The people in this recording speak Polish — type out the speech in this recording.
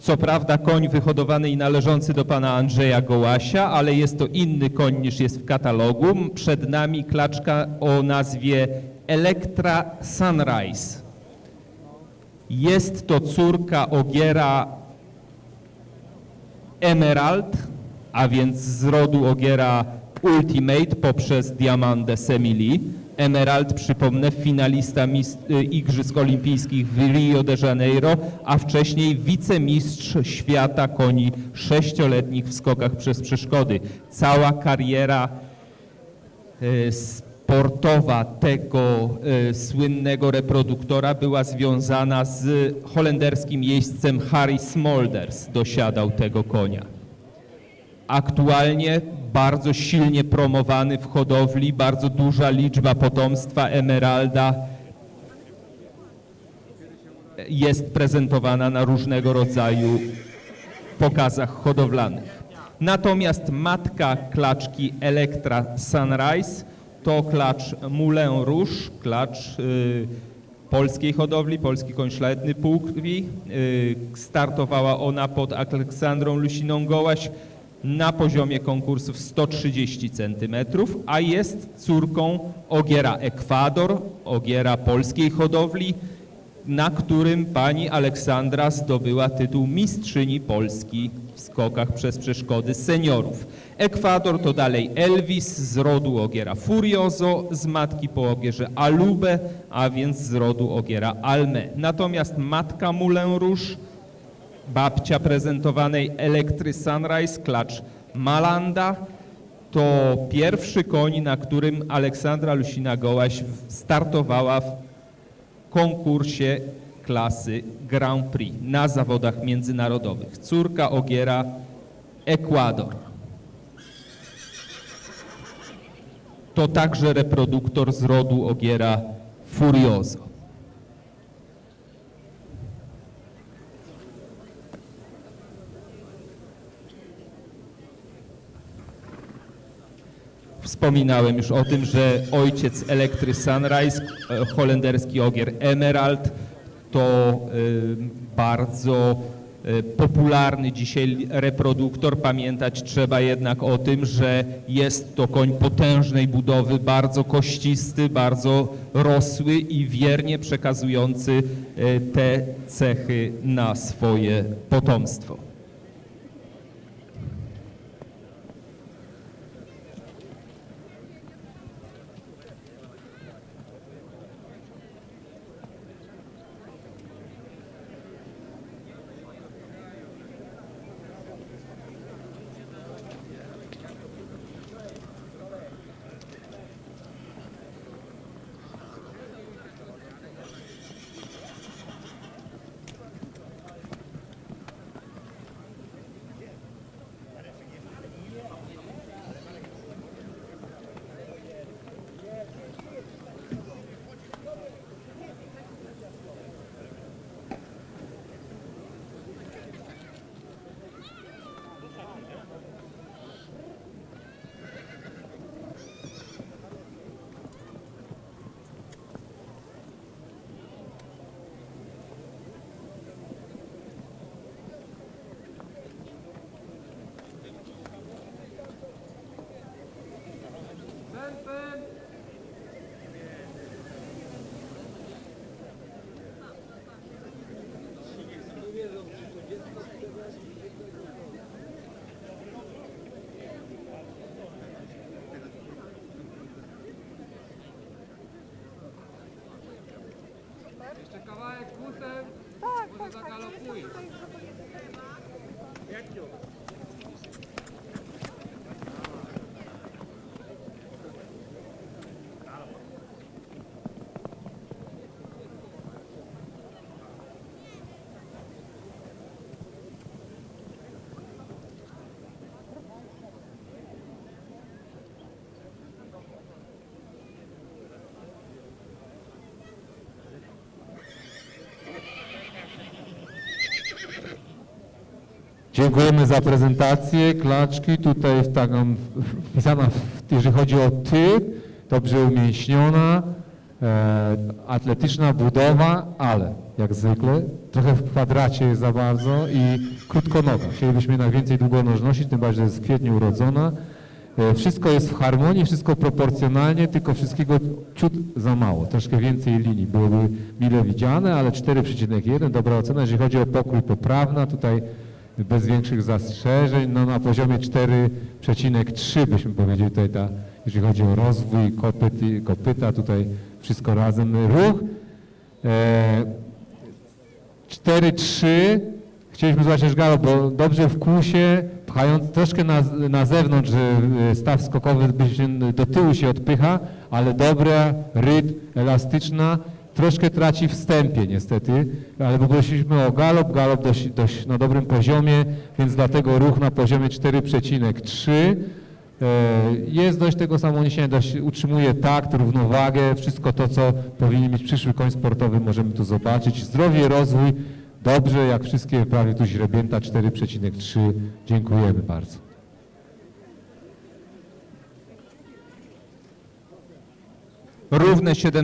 Co prawda koń wyhodowany i należący do pana Andrzeja Gołasia, ale jest to inny koń niż jest w katalogu. Przed nami klaczka o nazwie Elektra Sunrise. Jest to córka Ogiera Emerald, a więc z rodu Ogiera Ultimate poprzez Diamande Semili. Emerald, przypomnę, finalista y, Igrzysk Olimpijskich w Rio de Janeiro, a wcześniej wicemistrz świata koni sześcioletnich w skokach przez przeszkody. Cała kariera e, sportowa tego e, słynnego reproduktora była związana z holenderskim jeźdźcem Harry Smolders. Dosiadał tego konia. Aktualnie bardzo silnie promowany w hodowli, bardzo duża liczba potomstwa Emeralda jest prezentowana na różnego rodzaju pokazach hodowlanych. Natomiast matka klaczki Elektra Sunrise to klacz Moulin Rouge, klacz y, polskiej hodowli, polski koń szlachetny półkrwi. Y, startowała ona pod Aleksandrą Lusiną Gołaś na poziomie konkursów 130 cm, a jest córką Ogiera Ekwador, Ogiera polskiej hodowli, na którym pani Aleksandra zdobyła tytuł mistrzyni Polski w skokach przez przeszkody seniorów. Ekwador to dalej Elvis z rodu Ogiera Furioso, z matki po Ogierze Alube, a więc z rodu Ogiera Alme. Natomiast matka Moulin Rouge babcia prezentowanej Elektry Sunrise, klacz Malanda, to pierwszy koń, na którym Aleksandra Lusina-Gołaś w- startowała w konkursie klasy Grand Prix na zawodach międzynarodowych. Córka Ogiera Ekwador. To także reproduktor z rodu Ogiera Furioso. Wspominałem już o tym, że ojciec Elektry Sunrise, e, holenderski ogier Emerald, to e, bardzo e, popularny dzisiaj reproduktor. Pamiętać trzeba jednak o tym, że jest to koń potężnej budowy, bardzo kościsty, bardzo rosły i wiernie przekazujący te cechy na swoje potomstwo. Jeszcze kawałek kusem, może zagalopuje. Dziękujemy za prezentację. Klaczki tutaj w taką wpisana, jeżeli chodzi o typ, dobrze umięśniona, e, atletyczna budowa, ale jak zwykle. Trochę w kwadracie jest za bardzo i krótkonoga. Chcielibyśmy jednak więcej długonożności, tym bardziej, że jest w kwietniu urodzona. E, Wszystko jest w harmonii, wszystko proporcjonalnie, tylko wszystkiego ciut za mało. Troszkę więcej linii byłoby mile widziane, ale 4,1, dobra ocena. Jeżeli chodzi o pokój poprawna, tutaj bez większych zastrzeżeń, no na poziomie 4,3 byśmy powiedzieli tutaj, ta, jeżeli chodzi o rozwój kopyt, i- kopyta, tutaj wszystko razem. Ruch e, 4-3. Chcieliśmy zobaczyć galop, bo dobrze w kłusie, pchając troszkę na, na zewnątrz, e, staw skokowy do tyłu się odpycha, ale dobra, rytm, elastyczna, troszkę traci wstępie niestety, ale poprosiliśmy o galop, galop dość, dość na dobrym poziomie, więc dlatego ruch na poziomie 4,3. E, Jest dość tego samoniesienia, dość utrzymuje takt, równowagę, wszystko to, co powinien mieć przyszły koń sportowy, możemy tu zobaczyć. Zdrowie, rozwój, dobrze, jak wszystkie prawie tu źrebięta 4,3. Dziękujemy bardzo. Równe 17